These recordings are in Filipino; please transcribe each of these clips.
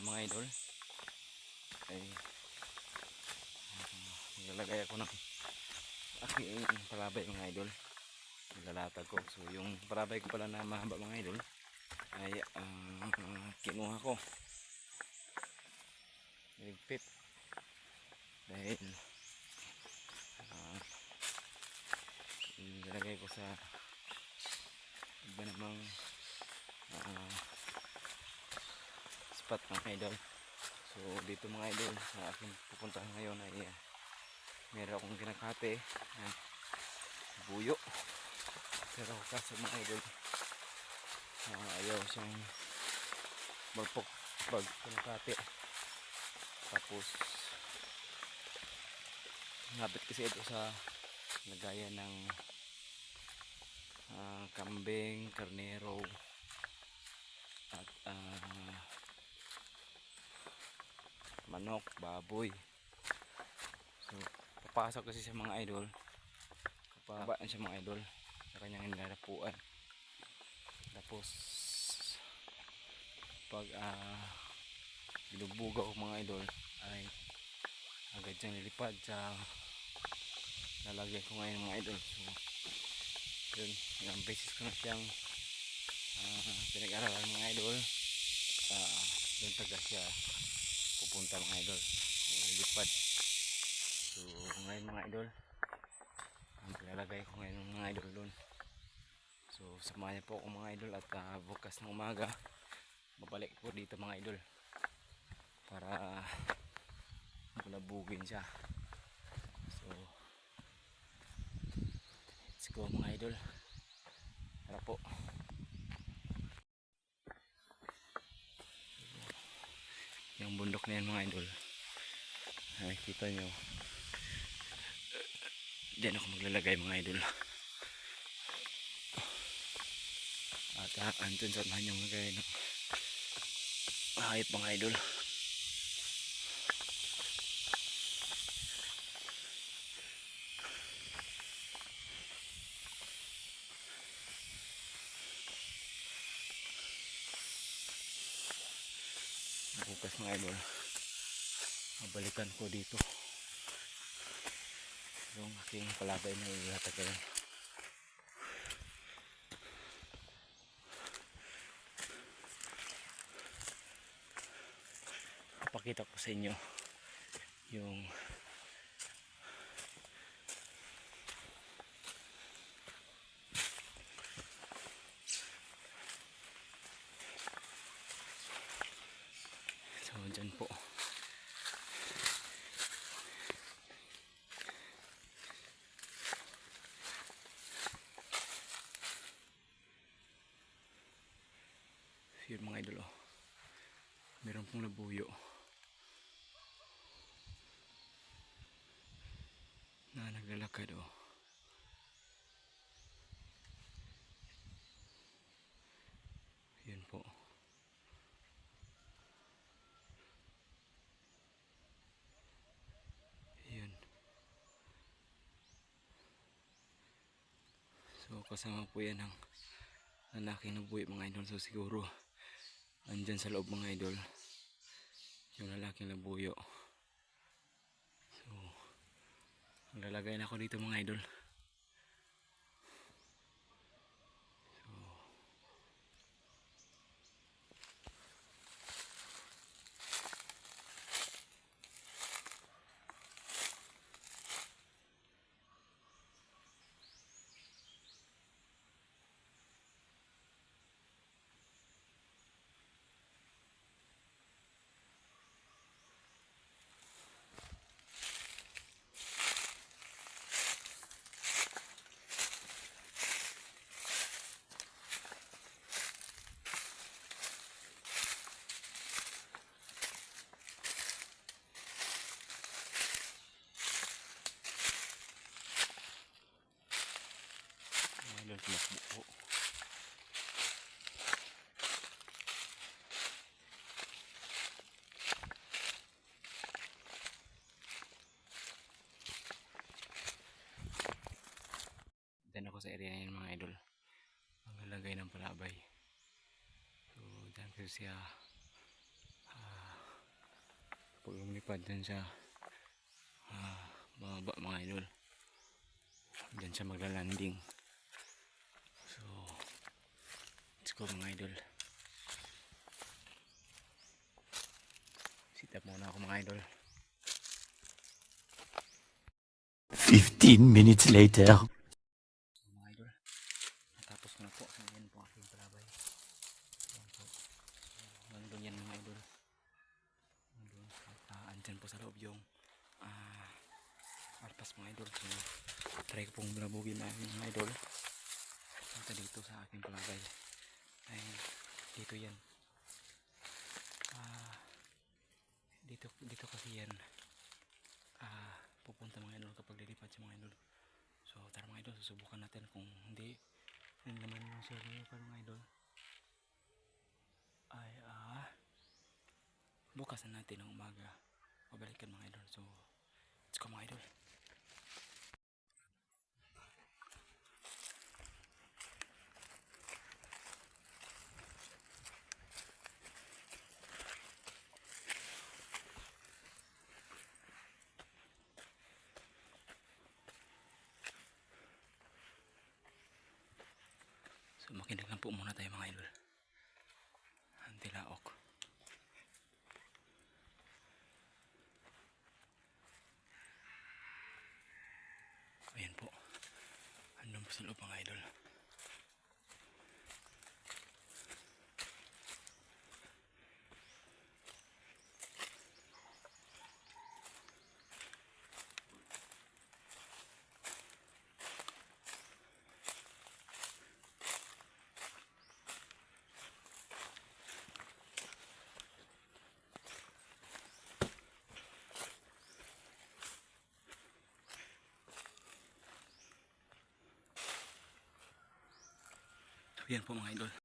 video mga idol. Ay uh, nilalagay ako ng aking palabay mga idol. Nilalatag ko. So yung palabay ko pala na mahaba mga idol ay uh, kinuha ko. Niligpit dahil uh, ilalagay ko sa iba namang uh, spot mga idol. So dito mga idol sa aking pupuntahan ngayon ay uh, meron akong kinakate uh, buyo. Pero kaso mga idol uh, ayaw siyang magpok pag kinakate tapos ngapit kasi ito sa lagayan ng ah, kambing, karnero at ah, manok, baboy. So papasok kasi sa mga idol. Kapabaan siya mga idol. Sa kanyang nilalapuan. Tapos pag ah binubugaw mga idol ay agad siyang lilipad sa lalagyan ko ngayon mga idol. So yun ilang beses ko na siyang ah, pinag-aralan mga idol. Uh, doon taga siya pupunta mga idol. So, lilipad so ngayon mga idol ang lalagay ko ngayon mga idol doon so samahan niyo po ako mga idol at ah, bukas ng umaga babalik po dito mga idol. Para bulabugin siya. So let's go mga idol. Tara po na yan mga idol. Nakikita nyo. Dyan ako maglalagay mga idol. At uh, andun sa nahan yung lagay ng hayop mga idol. Bukas mga idol mabalikan ko dito. Yung aking palabay na ilatagay papakita ko sa inyo yung So, dyan po. Yun mga idol oh. Meron pong nabuyo. Na naglalakad oh. Yun po. Yun. So kasama po yan ng lalaki na buhay mga idol. So siguro andyan sa loob mga idol yung lalaking labuyo. So lalagay na ako dito mga idol. So mga idol tumakbo po. sa area na yun mga idol. Maglalagay ng palabay. So, dyan kasi siya ah, pag lumipad dyan siya ah, bababa mga idol. Dyan siya maglalanding. So, let's go mga idol. Sit up muna ako mga idol. 15 minutes later. So, mga idol, natapos ko na po. So, yan po aking palabay. Yan po. So, nandun yan mga idol. Nandun. At ah, andyan po sa loob yung ah, arpas mga idol. So, try ko pong bulabugin na mga idol. Punta dito sa aking palabay. Ay, dito yan. Ah, dito, dito kasi yan. Ah, pupunta mga idol kapag lilipad siya mga idol. So tara mga idol, susubukan natin kung hindi yun naman yung share niyo pa mga idol. Ay ah bukas na natin ng umaga. Babalikan mga idol. So let's go mga idol. So makinig lang po muna tayo mga idol. Antilaok. Ayan po. Loob mga idol. So yan po mga idol.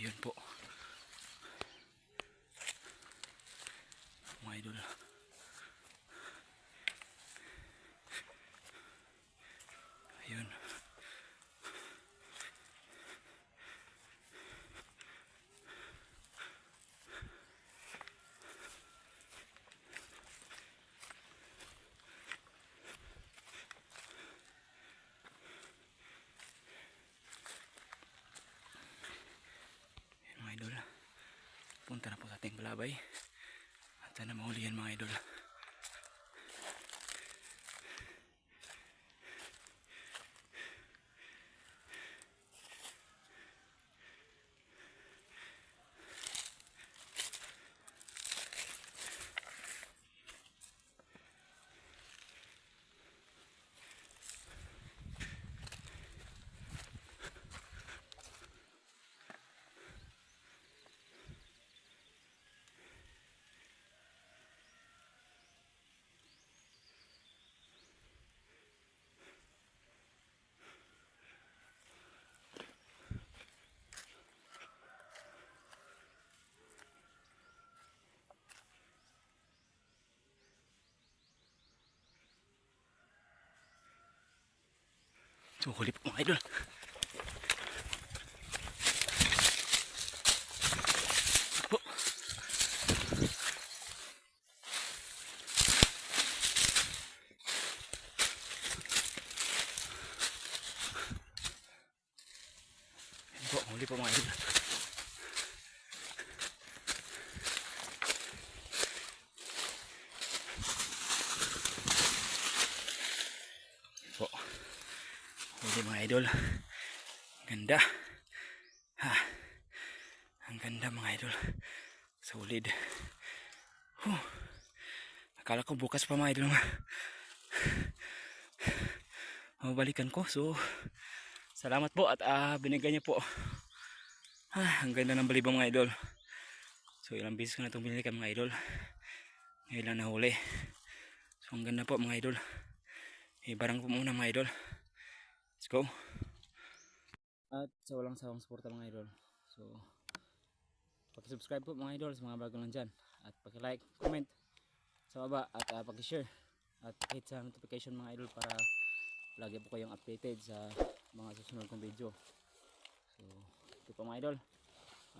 Ayun po. Mga idol. Ayun. Punta na po sa ating balabay. At sana mahuli yan mga idol. So, huli po mga idol. Po. Huli po mga idol. Yan po. Huli mga idol. Ganda. Ha. Ang ganda mga idol. Solid. Huh. Akala ko bukas pa mga idol. Mabalikan ko. So, salamat po at ah, binigyan niyo po. Ah, ang ganda ng balibang mga idol. So, ilang beses ko na itong binilikan mga idol. Ngayon lang nahuli. So, ang ganda po mga idol. Ibarang po muna mga idol. Let's go. At sa walang sawang suporta mga idol. So, paki-subscribe po mga idol sa mga bago lang dyan. At paki-like, comment sa baba at uh, paki-share. At hit sa notification mga idol para lagi po kayong updated sa mga susunod kong video. So, ito po mga idol.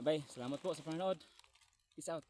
Abay, salamat po sa panonood. Peace out.